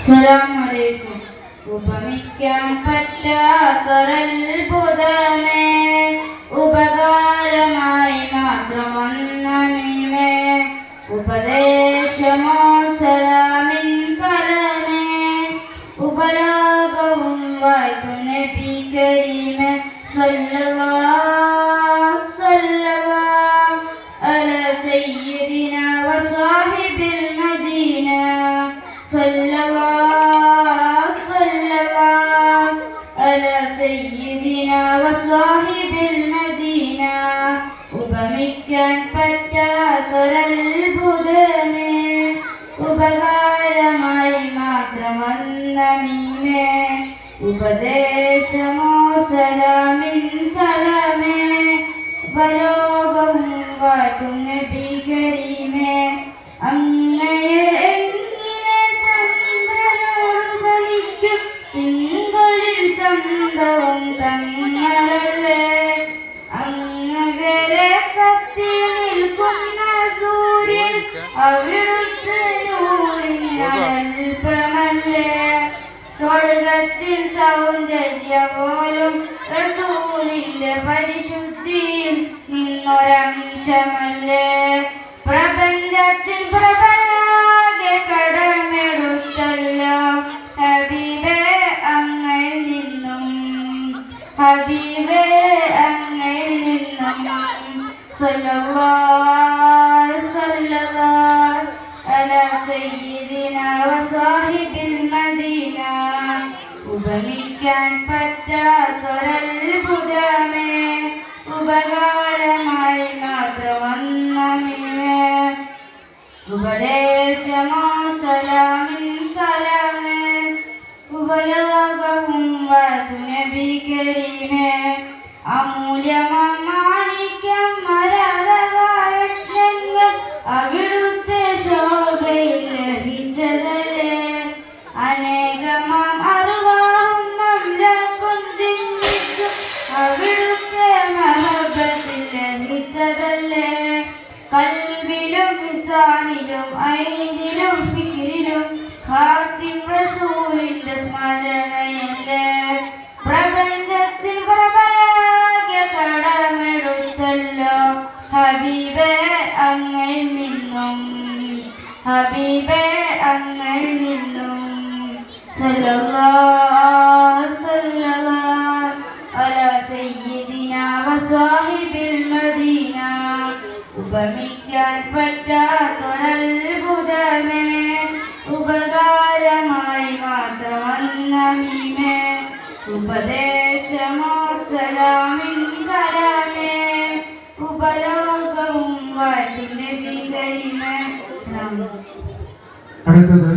അസ്സലാമലൈക്കും. ഉപമിക്കാൻ പറ്റാത്തൊരത്ഭുതമേ ഉപകാരമായി മാത്രം വന്നമിമേ ഉപദേശമോ സലാമിൻ പരമേ ഉപരാഗവും വായ്ത്തു നബി കരീമേ വസാഹിബിൽ മദീന ഉപമിക്കാൻ പറ്റാത്തൊരത്ഭുതമേ. ഉപകാരമായി മാത്രം വന്ന മീമേ. ഉപദേശമോ സലാമിൻ തലമേ. പലോകവും അവിടുത്തെ നൂറിനൽപ്പമല്ലേ സ്വർഗത്തിൽ സൗന്ദര്യ പോലും റസൂലിന്റെ പരിശുദ്ധിയിൽ നിന്നൊരംശമല്ലേ? പ്രപഞ്ചത്തിൽ പ്രഭയാകെ കടമെടുത്തല്ലോ. ഹബീബേ അങ്ങയിൽ നിന്നും ഹബീബേ അങ്ങയിൽ നിന്നും. സല്ലല്ലാഹു സയ്യിദിന വസാഹിബിൽ മദീന. ഉപമിക്കാൻ പറ്റാത്തൊരത്ഭുതമേ. ഉപകാരമായി മാത്രം വന്നമിമേ ഉപദേശമോ സലാമിൻ കലമേ. ഉപലോകവും വാതു നബി കരീമേ. അമൂല്യമാണിക്യം അനേകമാം അവിടുത്തെ മഹബത്തിൽ നിന്നും. ഹബീബേ വസാഹിബിൽ മദീന ഉപമിക്കാൻ പറ്റാത്തൊരത്ഭുതമേ ഉപകാരമായി മാത്രം വന്നമീമേ ഉപദേശമോ സലാമിൻ കലാമേ. ഉപലോകവും വാറ്റും നബി കരീമേ അടുത്തത്